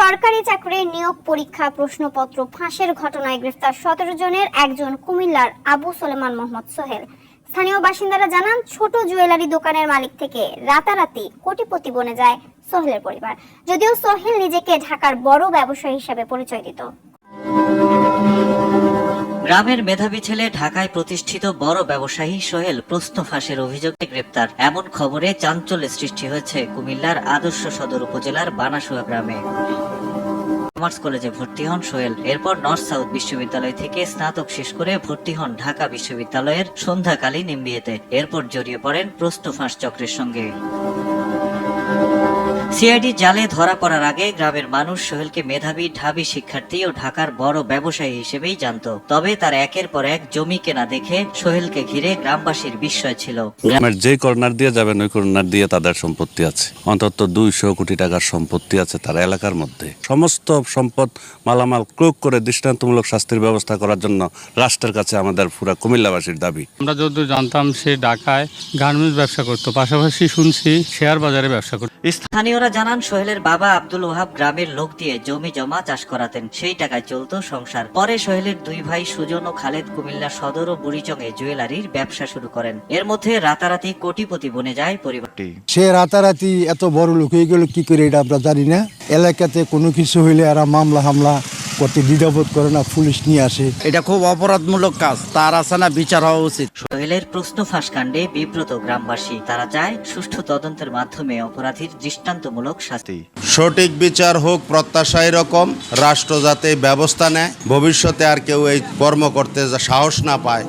সরকারি চাকরির নিয়োগ পরীক্ষা, প্রশ্নপত্র ফাঁসের ঘটনায় গ্রেফতার সতেরো জনের, একজন কুমিল্লার আবু সোলেমান মোহাম্মদ সোহেল। স্থানীয় বাসিন্দারা জানান, ছোট জুয়েলারি দোকানের মালিক থেকে রাতারাতি কোটিপতি বনে যায় সোহেলের পরিবার। যদিও সোহেল নিজেকে ঢাকার বড় ব্যবসায়ী হিসেবে পরিচয় দিত। গ্রামের মেধাবী ছেলে ঢাকায় প্রতিষ্ঠিত বড় ব্যবসায়ী সোহেল প্রশ্ন ফাঁসের অভিযোগে গ্রেপ্তার। এমন খবরে চাঞ্চল্যের সৃষ্টি হয়েছে কুমিল্লার আদর্শ সদর উপজেলার বানাসুয়া গ্রামে। কমার্স কলেজে ভর্তি হন সোহেল। এরপর নর্থ সাউথ বিশ্ববিদ্যালয় থেকে স্নাতক শেষ করে ভর্তি হন ঢাকা বিশ্ববিদ্যালয়ের সন্ধ্যাকালীন এমবিএতে এরপর জড়িয়ে পড়েন প্রশ্ন ফাঁস চক্রের সঙ্গে। সিআইডি জালে ধরা পড়ার আগে গ্রামের মানুষ সোহেলকে মেধাবী ঢাবি শিক্ষার্থী ও ঢাকার বড় ব্যবসায়ী হিসেবেই জানত। তবে তার একের পর এক জমি কেনা দেখে সোহেলকে ঘিরে গ্রামবাসীর বিস্ময় ছিল। গ্রামের যে কর্নার দিয়ে যাবেন ওই কর্নার দিয়ে তাদের সম্পত্তি আছে। অন্তত দুইশো কোটি টাকার সম্পত্তি আছে তার এলাকার মধ্যে। সমস্ত সম্পদ মালামাল ক্রোক করে দৃষ্টান্তমূলক শাস্তির ব্যবস্থা করার জন্য রাষ্ট্রের কাছে আমাদের পুরা কুমিল্লাবাসীর দাবি। আমরা যতদূর জানতাম সে ঢাকায় গার্মেন্টস ব্যবসা করতো পাশাপাশি শুনছি শেয়ার বাজারে ব্যবসা করতো। স্থানীয়রা জানান সোহেলের বাবা আব্দুল ওহাব গ্রামের লোক দিয়ে জমি জমা চাষ করাতেন। সেই টাকায় চলতো সংসার। পরে সোহেলের দুই ভাই সুজন ও খালেদ কুমিল্লা সদর ও বুড়িচংয়ে জুয়েলারির ব্যবসা শুরু করেন। এর মধ্যে রাতারাতি কোটিপতি বনে যায় পরিবারটি সে রাতারাতি এত বড় লোক হয়ে গেল কি করে এটা আমরা জানি না? এলাকাতে কোনো কিছু হইলে আর মামলা হামলা করতে দ্বিধাবোধ করে না পুলিশ নিয়ে আসে। এটা খুব অপরাধমূলক কাজ তার আছে না বিচার হওয়া উচিত। সোহেলের প্রশ্ন ফাঁস কাণ্ডে বিব্রত গ্রামবাসী তারা চায় সুষ্ঠু তদন্তের মাধ্যমে অপরাধীর দৃষ্টান্তমূলক শাস্তি। সঠিক বিচার হোক প্রত্যাশা এরকম রাষ্ট্র যাতে ব্যবস্থা নেয় ভবিষ্যতে আর কেউ এই কর্ম করতে যা সাহস না পায়।